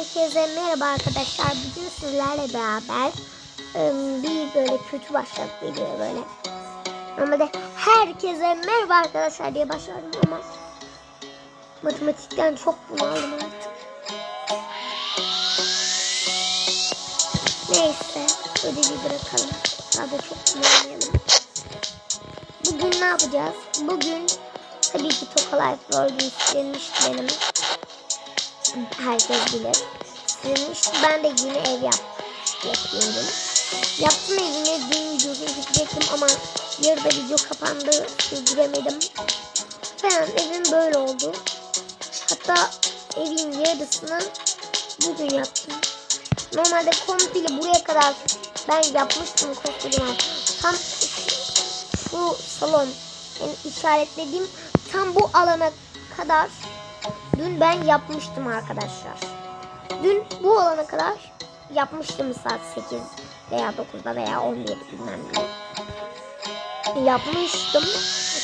Herkese merhaba arkadaşlar. Bugün sizlerle beraber bir böyle kötü başlık video böyle. Normalde herkese merhaba arkadaşlar diye başlardım ama matematikten çok bunaldım artık. Neyse ödevi bırakalım. Daha da çok bunalmayalım. Bugün ne yapacağız? Bugün tabii ki Toka Life World'ü istenmişti benim herkes bilir. Silmişti. Ben de yeni ev yap yapıyorum. Yaptım evini dün videosunu çekecektim ama yarıda video kapandı. Sürdüremedim. Falan evim böyle oldu. Hatta evin yarısını bugün yaptım. Normalde komple buraya kadar ben yapmıştım koskocaman. Tam şu salon yani işaretlediğim tam bu alana kadar Dün ben yapmıştım arkadaşlar. Dün bu alana kadar yapmıştım saat 8 veya 9'da veya 11 bilmem ne. Yapmıştım.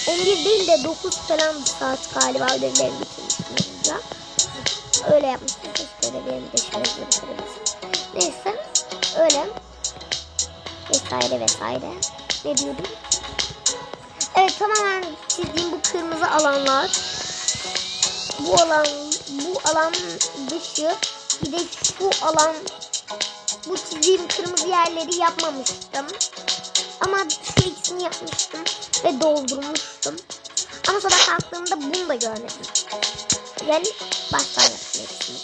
11 değil de 9 falan bir saat galiba ödevlerimi bitirmiştim. Öyle yapmıştım. Keşke ödevlerimi de şöyle. Neyse öyle. Vesaire vesaire. Ne diyordum? Evet tamamen çizdiğim bu kırmızı alanlar bu alan bu alan dışı bir de şu alan bu çizdiğim kırmızı yerleri yapmamıştım. Ama şu ikisini yapmıştım ve doldurmuştum. Ama sonra kalktığımda bunu da görmedim. Yani baştan hepsini.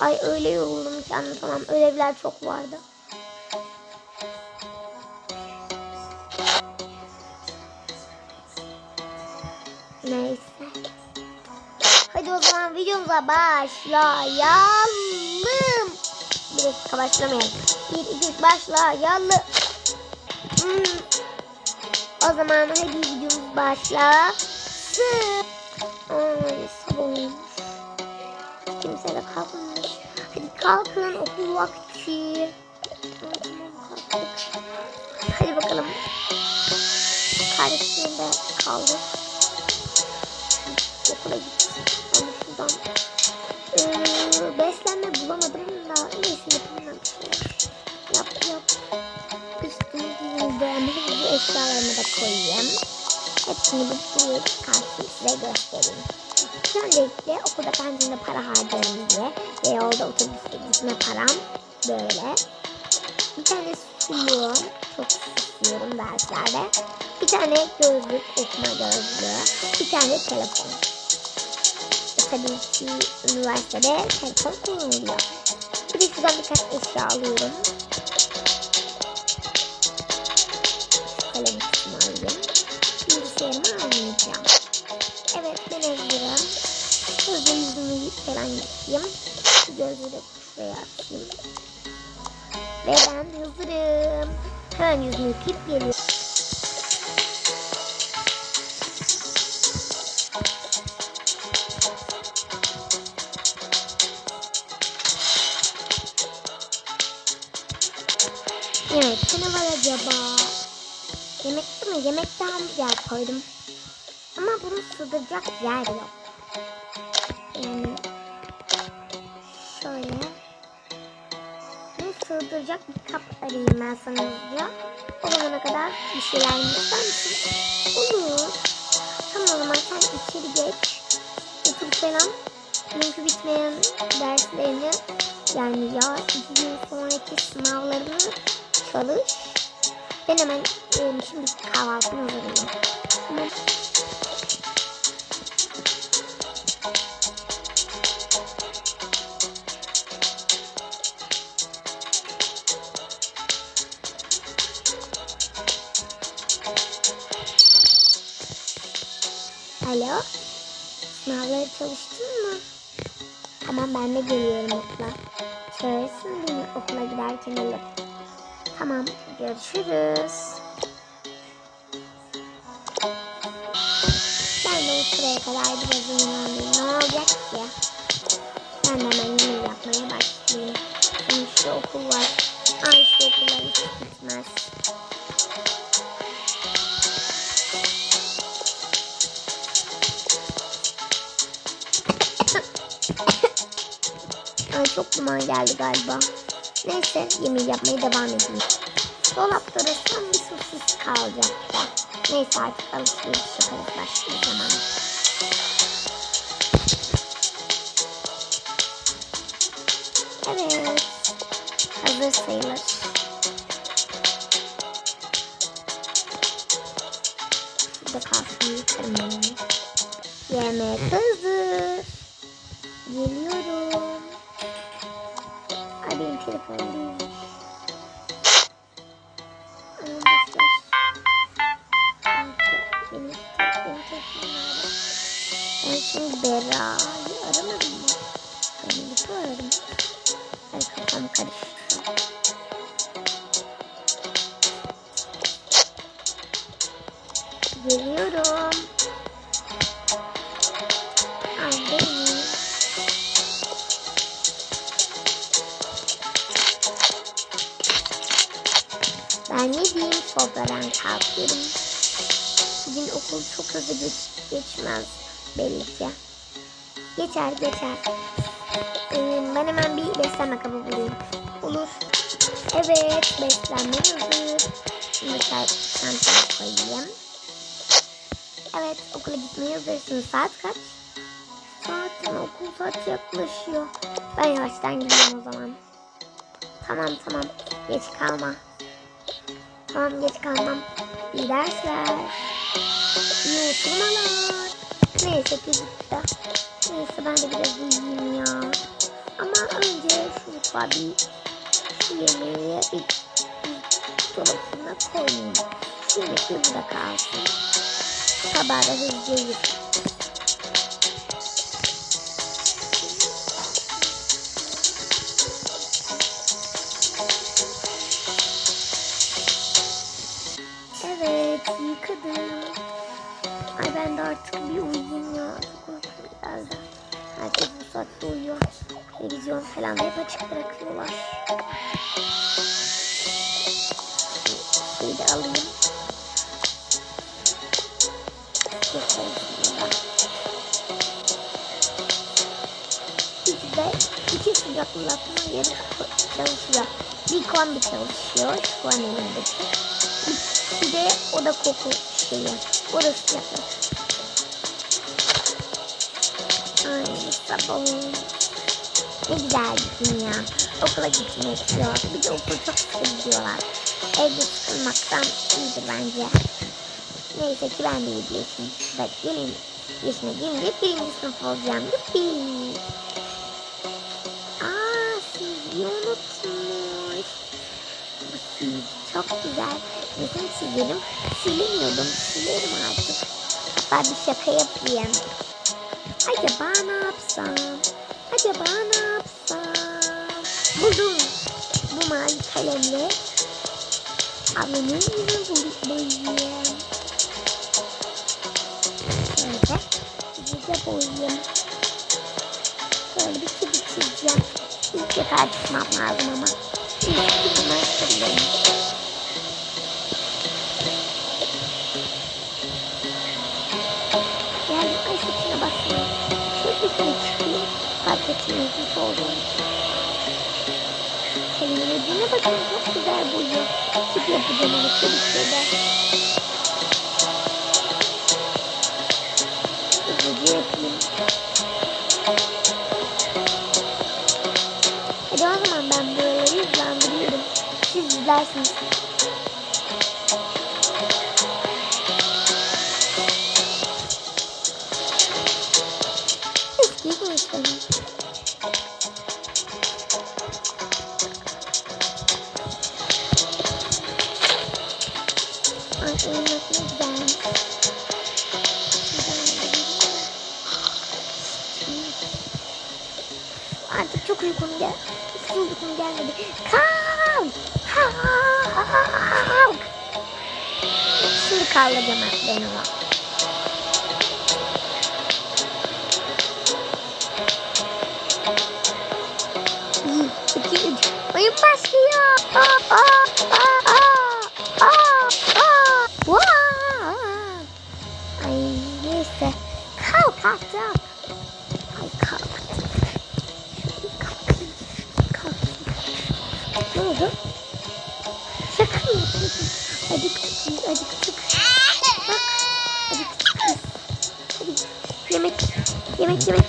Ay öyle yoruldum ki anlatamam. Ödevler çok vardı. Zaman videomuza başlayalım. Bir dakika başlamayalım. Bir, iki, üç, başlayalım. Hmm. O zaman hadi videomuz başlasın. Ay sabah olmuş. Kimse de kalkmamış. Hadi kalkın okul vakti. Hadi bakalım. Kardeşim de kaldı okula gitsin. Bulamadım da bir şey. Yap yap. Giyindim. Bu eşyalarımı da koyayım. Hepsini bir buraya çıkartayım size göstereyim. Öncelikle okulda kantinde para harcarım diye ve yolda otobüste gitme param böyle. Bir tane suyum. Çok susuyorum derslerde. Bir tane gözlük, okuma gözlüğü. Bir tane telefon tabii ki üniversitede telefon kullanılıyor. Bir de birkaç eşya alıyorum. Kalem kutumu alayım. Bilgisayarımı almayacağım. Evet ben hazırım. Hızlı yüzümü falan yıkayayım. Şu gözlüğü de şuraya atayım. Ve ben hazırım. Hemen yüzümü yıkayıp geliyorum. Acaba? Yemekte mi? Yemekte hamburger koydum. Ama bunu sığdıracak yer yok. Yani şöyle. Bunu sığdıracak bir kap arayayım ben sana hızlıca. O zamana kadar bir şeyler ister misin? Olur. Tamam o zaman sen içeri geç. Otur falan. Çünkü bitmeyen derslerini yani ya iki gün sonraki sınavlarını çalış. Ben hemen e, şimdi kahvaltımı hazırlayayım. Tamam. Alo. Sınavları çalıştın mı? Tamam ben de geliyorum okula. Söylesin beni okula giderken alır. Tamam görüşürüz. Ben de o sıraya kadar biraz dinleneyim. Ne olacak ki? Ben de hemen yemeği yapmaya başlayayım. Şimdi şu okul var. Ay şu okullar hiç gitmez. Ay çok duman geldi galiba. Neyse yemeği yapmaya devam edeyim. Dolapta resmen bir sosis kalacak da. Neyse artık alışveriş yaparız başka zaman. Evet. Hazır sayılır. Telefonum nerede? Ben şimdi Berra'yı aramadım mı? Ben Elif'i aradım. Ay kafam karıştı. Geliyorum. Sofradan kalkıyorum. Bugün okul çok hızlı geç, geçmez belli ki. Geçer geçer. Ee, ben hemen bir beslenme kabı bulayım. Olur. Evet beslenme hazır. Şimdi çantaya koyayım. Evet okula gitmeye hazırsın. Saat kaç? Saat mi? Okul saat yaklaşıyor. Ben yavaştan gideyim o zaman. Tamam tamam. Geç kalma. Tamam geç kalmam. İyi dersler. İyi oturmalar. Neyse ki bitti. Neyse ben de biraz uyuyayım ya. Ama önce şu mutfağa bir şu yemeği bir, dolabına koyayım. Şu yemek burada kalsın. Tabağı da hızlıca. Çalışıyor. Şu an elimdeki. Bir, bir de o da koku şeyi. Orası sıcaklık. Ay olmuş. Ne güzel bir gün ya. Okula gitmek yok. Bir de okul çok sıkıcı diyorlar. Evde sıkılmaktan iyidir bence. Neyse ki ben de iyi bir yaşım. Gelin yaşına gelince birinci sınıf olacağım. Yuppi. Aa silgiyi unutmuş. Çok güzel. Bizim çizerim. Silemiyordum. Silerim artık. Hatta bir şaka yapayım. Acaba ne yapsam? Acaba ne yapsam? Buldum. Bu mavi kalemle ablamın yüzünü bul- boyayayım. Şöyle iyice boyayayım. Şöyle bir kedi çizeceğim. İlk defa çıkmam lazım ama. İlk kedimi açabilirim. Üstüne çıkayım. Fark etmeyecek olduğum için. Kelimin ucuna bakın çok güzel boyuyor. Tip yapacağım onu çelikçede. Hızlıca yapayım. Hadi o zaman ben buraları hızlandırıyorum. Siz izlersiniz. Kaldıracağım ben onu. Bir, iki, üç. Oyun başlıyor. Aa, aa, aa, aa, aa, aa. Ay neyse. Kalk artık. Ay kalk. Şöyle kalkayım. Ne oldu? Şaka mı yapıyorsun? Acıktık biz yemek yemek.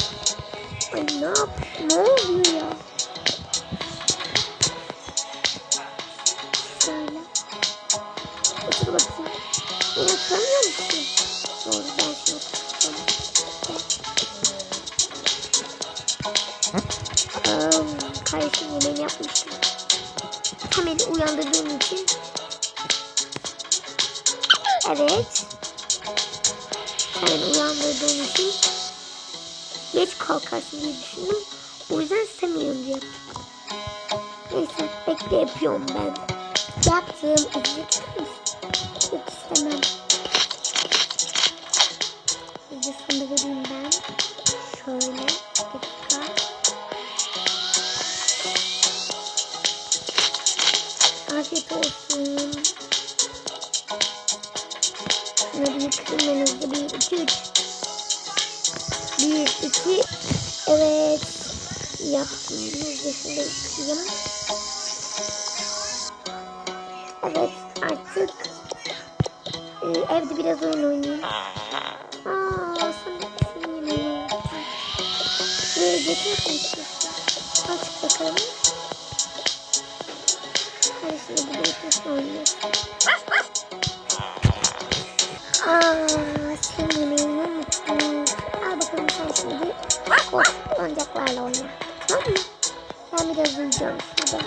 Ay ne yap? Ne oluyor ya? Şöyle. Otur bakayım. Beni oturamıyor musun? Doğru ben. Gel. Aa, kardeşim yemeğini yapmıştım. Hemen uyandırdığım için. Evet. Hemen uyandırdığım için geç kalkarsın diye düşündüm. O yüzden istemiyorum diye. Neyse bekle yapıyorum ben. İster misin? Yok istemem. Da vereyim ben. Şöyle. Dakika. Afiyet olsun. Yaptım. Da yıkayayım. Evet artık e, evde biraz oyun oynayayım. Aa, sen senin yemeğini unuttum. Buraya getirmek mi istiyorsun? Aç bakalım. Hadi şimdi burada otursun oynuyorsun. Aa, senin yemeğini unuttum. Al bakalım sen şimdi oyuncaklarla oyna. Ben biraz uyuyacağım şurada.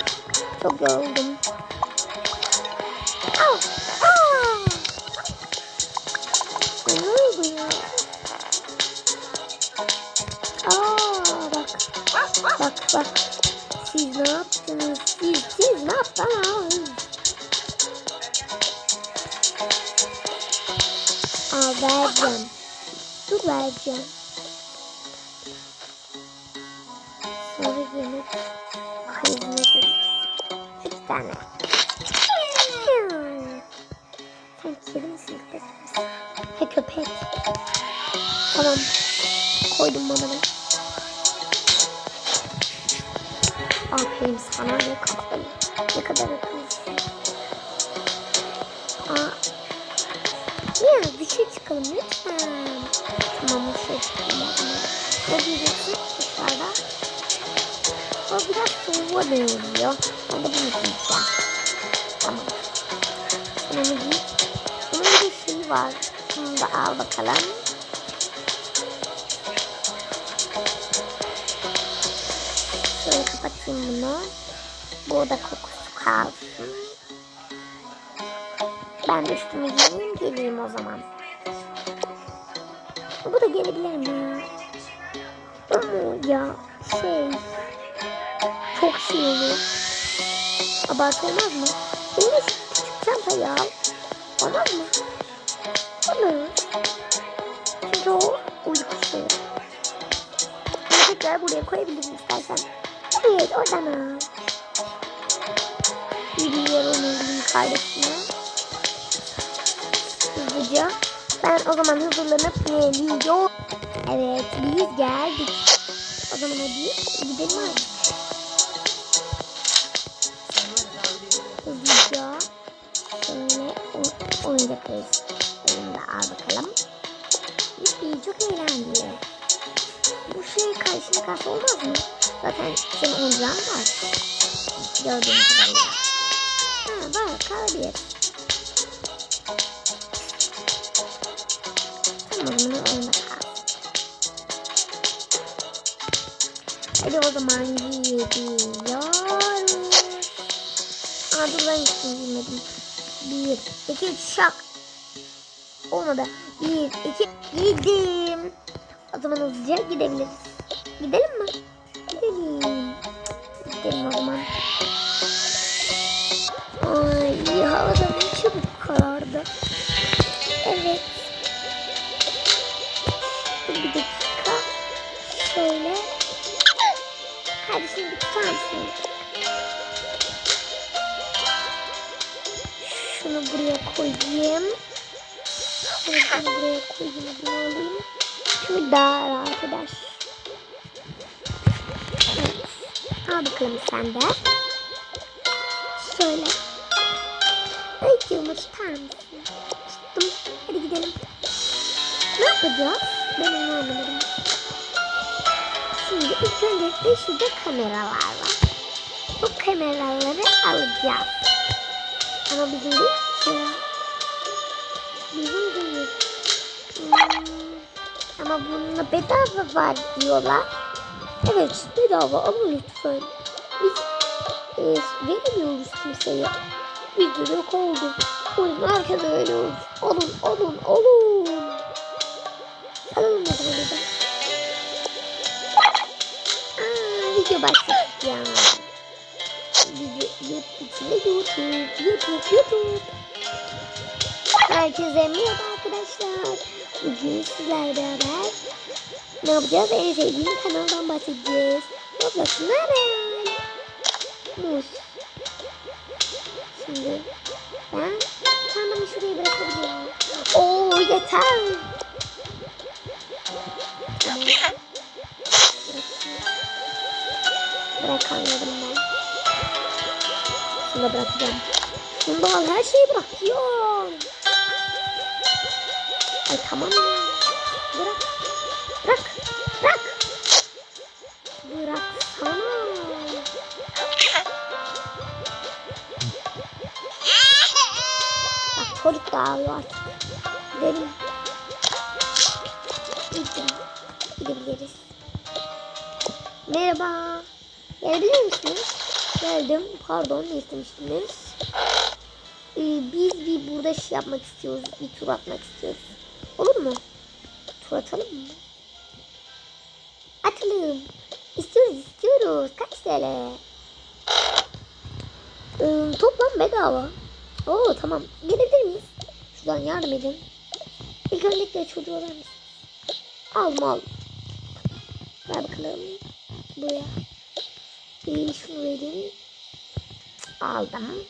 Çok yoruldum. Aa! Ne oldu ya? Aa bak. Bak bak. Siz ne yaptınız? Siz, siz ne yaptınız? Aa vereceğim. Dur vereceğim. Tane. Sen kedi misin köpek misin? He köpek. Tamam. Koydum ben. Aferin sana ne kadar ne kadar akıllısın. Aa. Ya dışarı çıkalım lütfen. Tamam dışarı çıkalım. Ne diyeceksin dışarıda? Biraz soğuğa benziyor. Ben de bunu giyeceğim. Tamam. Onu giy. Bunun var. Bunu da al bakalım. Şöyle bunu. Burada kokusu kalsın. Ben üstümü giyeyim geleyim o zaman. Bu da gelebilir mi? Ama ya şey çok şey olur. Abartı olmaz mı? Benim de küçük çantayı al. Olmaz mı? Olur. Çünkü o uykusuz. Bunu tekrar buraya koyabilirim istersen. Evet oradan al. Yer oynayayım kardeşime. Hızlıca. Ben o zaman hazırlanıp geliyorum. Evet biz geldik. O zaman hadi gidelim artık. O- oyuncakları elimde al bakalım. Yuppi çok eğlenceli. Bu şey karşına karşı olmaz mı? Zaten senin oyuncağın var. Gördüğün kadarıyla. Ha var kalabilir. Tamam o zaman oyunda kal. Hadi o zaman gidiyoruz. Aa dur ben hiç bilmedim. Bir, iki, şak. Olmadı. Bir, iki, gidim. O zaman hızlıca gidebiliriz. Gidelim mi? Gidelim. Gidelim o zaman. De. böyle. Öykümü tutar mısın? Tuttum. Hadi gidelim. Ne yapacağız? Ben anlamadım. Şimdi ilk öncelikle şurada kameralar var. Bu kameraları alacağız. Ama bizim değil ki. Bizim değil. Hmm, ama bununla bedava var diyorlar. Evet bedava ama lütfen. Biz e, veremiyoruz kimseye. Bizde de yok oldu. Buyurun herkese veriyoruz. Olun olun olun. Alalım o zaman. Aa, video başlatacağım. Video, YouTube, içinde YouTube, YouTube, YouTube. Herkese merhaba arkadaşlar. Bugün sizlerle beraber ne yapacağız? En sevdiğim kanaldan bahsedeceğiz. Roblox'un Aren. Mus. Şimdi ben kendimi şuraya bırakabilirim. Oo yeter. Tamam. Bırak anladım ben. Şunu da bırakacağım. Şunu da al her şeyi bırakıyor. Ay tamam ya. Çocuk da ağlıyor artık. Gidebiliriz. Merhaba. Gelebilir misiniz? Geldim. Pardon ne istemiştiniz? Ee, biz bir burada şey yapmak istiyoruz. Bir tur atmak istiyoruz. Olur mu? Tur atalım mı? Atalım. İstiyoruz istiyoruz. Kaç TL? Ee, toplam bedava. Oo tamam. Gelebilir Şuradan yardım edin. İlk öncelikle çocuğu alır mısın? Al. Ver bakalım. Buraya. Bir şunu verin. Aldım.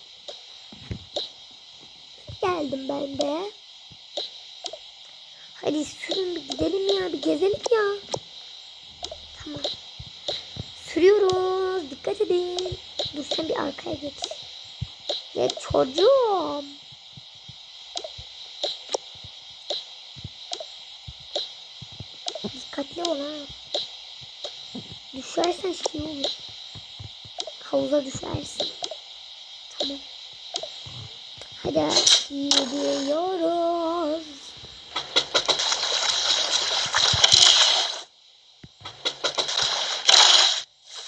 Geldim ben de. Hadi sürün bir gidelim ya bir gezelim ya. Tamam. Sürüyoruz. Dikkat edin. Dur sen bir arkaya geç. Geç çocuğum. Dikkatli ol ha. Düşersen şey olur. Havuza düşersin. Tamam. Hadi gidiyoruz.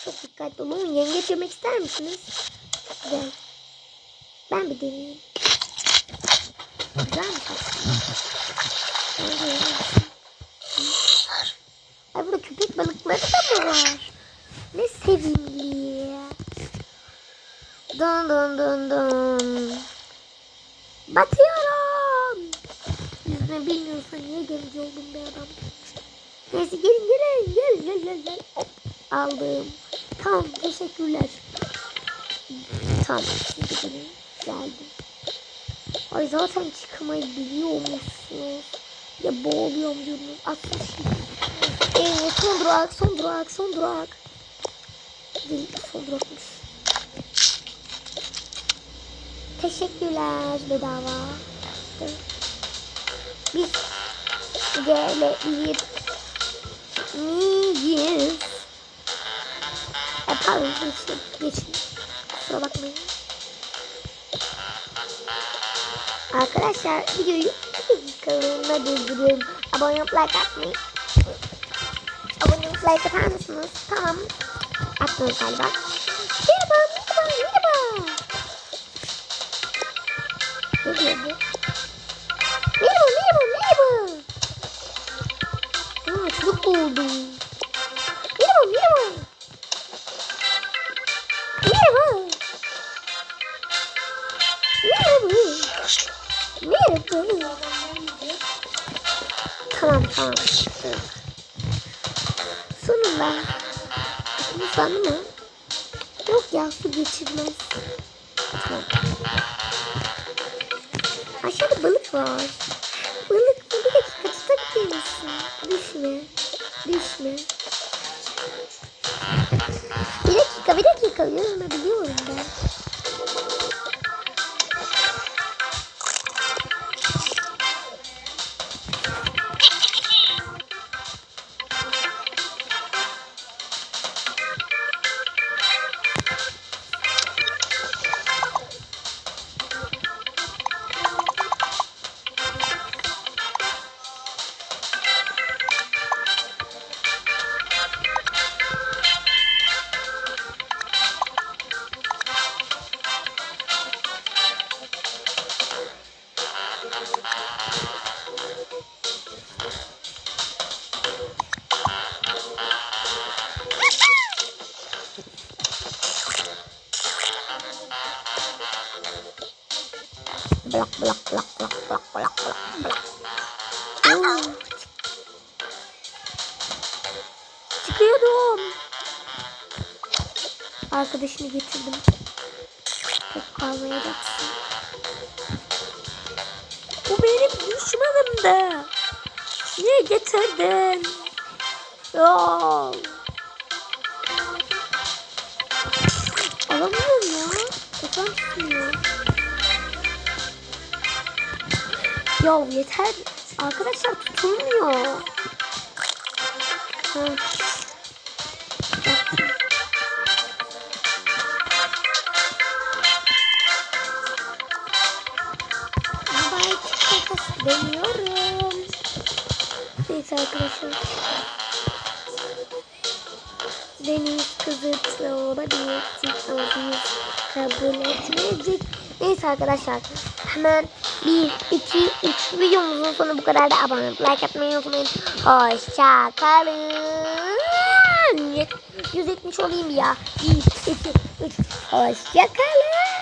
Çok dikkatli olun. Yengeç yemek ister misiniz? Güzel. Ben bir deneyeyim. Güzelmiş aslında. Yemek Ay burada köpek balıkları da mı var? Ne sevimli. Dın dın dın dın. Batıyorum. Yüzme bilmiyorsan niye gelici oldun be adam? Neyse gelin gelin gel gel gel gel. Hop, aldım. Tamam teşekkürler. Tamam de gelin. Geldim. Ay zaten çıkmayı biliyormuşsunuz. Ya boğuluyorum diyorsunuz. Aslında Ee, son durak, son durak, son durak. Değil, son durakmış. Teşekkürler bedava. Biz gelebilir miyiz? E, pardon geçin, geçin. Kusura bakmayın. Arkadaşlar videoyu bir dakikalığına durduruyorum. Abone olup like atmayı. Like atar mısınız? Tamam. Attınız galiba. Bir dakika bir dakika. Yüzme biliyorum Çıkıyordum. Arkadaşını getirdim. Tek kalmayacaksın. Bu benim düşmanımdı. Niye getirdin? Ya. Alamıyorum ya. Kafam tutmuyor. Ya yeter. Arkadaşlar tutulmuyor. Ha. Deniyorum. Neyse arkadaşlar. Deniz kızı olabilir. Kabul etmeyecek. Neyse arkadaşlar. Hemen 1, 2, 3 videomuzun sonu bu kadar da abone olup like atmayı unutmayın. Hoşça kalın. 170 olayım ya. 1, 2, 3. Hoşça kalın.